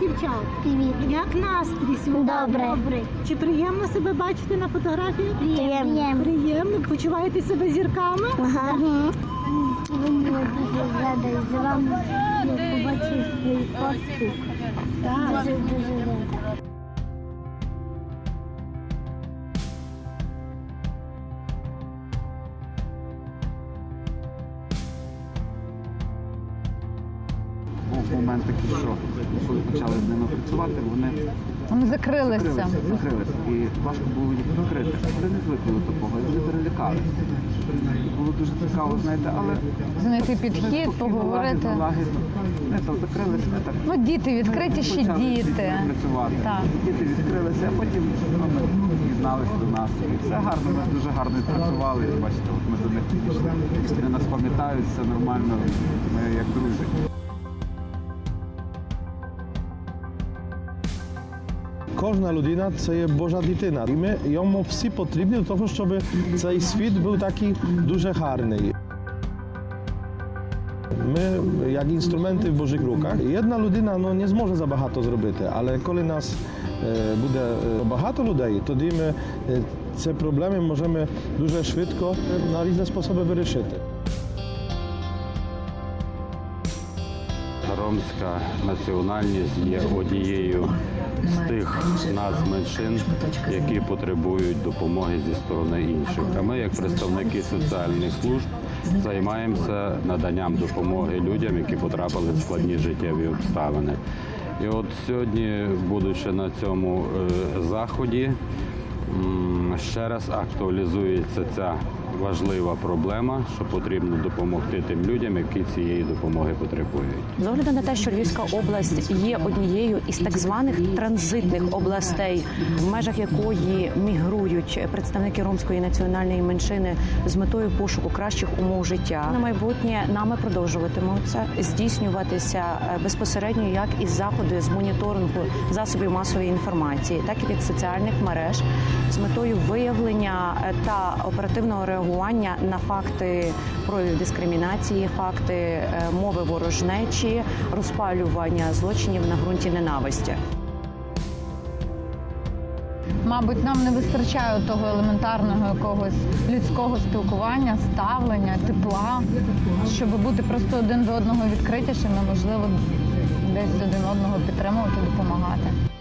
дівчат. Привіт. Як настрій сьогодні? Добре. Чи приємно себе бачити на фотографії? Приємно. Приємно. Почуваєте себе зірками? Ага. Угу. Ви мене дуже рада з вами побачив свої фотки. Так. Дуже дуже рада. Був момент такий, що коли почали з ними працювати, вони Вони закрилися. закрилися, закрилися. І важко було їх відкрити. Вони не звикли до такого, і вони перелякалися. Було дуже цікаво, знаєте, але Знайти підхід, поговорити. лагідно. Вони там закрилися, ми так Ну, діти, почали з діти. дітьми працювати. Так. Діти відкрилися, а потім вони дізналися до нас. І все гарно, ми дуже гарно працювали. Бачите, от ми до них підійшли. Вони нас пам'ятають, все нормально, ми як друзі. Кожна людина це є Божа дитина. І ми йому всі потрібні до того, щоб цей світ був такий дуже гарний. Ми як інструменти в Божих руках. Jedna людина ну, не зможе забагато зробити, але коли нас е, буде е, багато людей, тоді ми е, ці проблеми можемо дуже швидко на різні способи вирішити. Ромська національність є однією з тих нацменшин, які потребують допомоги зі сторони інших. А ми, як представники соціальних служб, займаємося наданням допомоги людям, які потрапили в складні життєві обставини. І от сьогодні, будучи на цьому е, заході, ще раз актуалізується ця важлива проблема, що потрібно допомогти тим людям, які цієї допомоги потребують. З огляду на те, що Львівська область є однією із так званих транзитних областей, в межах якої мігрують представники ромської національної меншини з метою пошуку кращих умов життя. На майбутнє нами продовжуватимуться здійснюватися безпосередньо як із заходи з моніторингу засобів масової інформації, так і від соціальних мереж з метою виявлення та оперативного реагування на факти проявів дискримінації, факти е, мови ворожнечі, розпалювання злочинів на ґрунті ненависті. Мабуть, нам не вистачає того елементарного якогось людського спілкування, ставлення, тепла, щоб бути просто один до одного відкритішими, можливо, десь один одного підтримувати, допомагати.